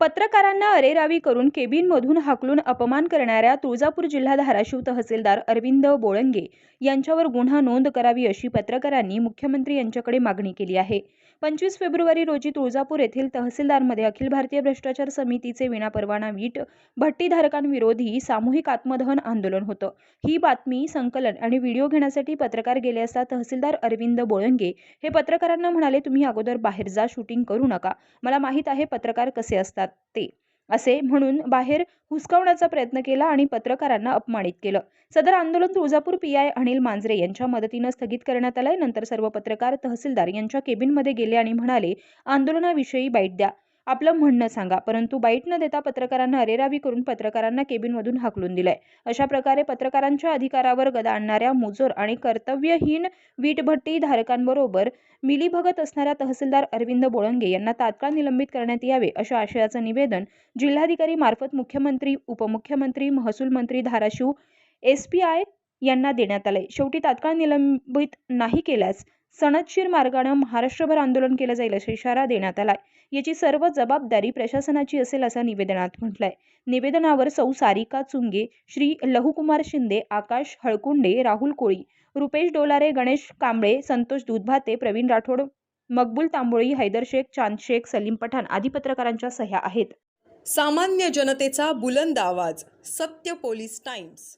पत्रकारांना अरेरावी करून केबिनमधून हाकलून अपमान करणाऱ्या तुळजापूर जिल्हा धाराशिव तहसीलदार अरविंद बोळंगे यांच्यावर गुन्हा नोंद करावी अशी पत्रकारांनी मुख्यमंत्री यांच्याकडे मागणी केली आहे. पंचवीस फेब्रुवारी रोजी तुळजापूर येथील तहसीलदारमध्ये अखिल भारतीय भ्रष्टाचार समितीचे विनापरवाना वीट भट्टीधारकांविरोधी सामूहिक आत्मदहन आंदोलन होतं. ही बातमी संकलन आणि व्हिडिओ घेण्यासाठी पत्रकार गेले असता तहसीलदार अरविंद बोळंगे हे पत्रकारांना म्हणाले तुम्ही अगोदर बाहेर जा शूटिंग करू नका. मला माहीत आहे पत्रकार कसे असतात. ते. असे म्हणून बाहेर हुसकावण्याचा प्रयत्न केला आणि पत्रकारांना अपमानित केलं. सदर आंदोलन तुळजापूर पीआय अनिल मांजरे यांच्या मदतीनं स्थगित करण्यात आलंय. नंतर सर्व पत्रकार तहसीलदार यांच्या केबिनमध्ये गेले आणि म्हणाले आंदोलनाविषयी बाईट द्या. आपलं म्हणणं सांगा. परंतु बाईट न देता पत्रकारांना अरेरावी करून पत्रकारांना केबिनमधून हाकलून दिलंय. अशा प्रकारे पत्रकारांच्या अधिकारावर गदा आणणाऱ्या मुजोर आणि कर्तव्यहीन वीटभट्टी धारकांबरोबर मिलीभगत असणाऱ्या तहसीलदार अरविंद बोळंगे यांना तात्काळ निलंबित करण्यात यावे अशा आशयाचं निवेदन जिल्हाधिकारी मार्फत मुख्यमंत्री उपमुख्यमंत्री महसूल मंत्री धाराशिव एस पी आय यांना देण्यात आले शेवटी तात्काळ निलंबित नाही केल्यास सनदशीर मार्गानं महाराष्ट्रभर आंदोलन केलं जाईल असा इशारा देण्यात आलाय. याची सर्व जबाबदारी प्रशासनाची असेल असं निवेदनात म्हटलंय. निवेदनावर सौ सारिका चुंगे श्री लहुकुमार शिंदे आकाश हळकुंडे राहुल कोळी रुपेश डोलारे गणेश कांबळे संतोष दूधभाते प्रवीण राठोड मकबूल तांबोळी हैदर शेख चांद शेख सलीम पठाण आदी पत्रकारांच्या सह्या आहेत. सामान्य जनतेचा बुलंद आवाज सत्य पोलीस टाइम्स.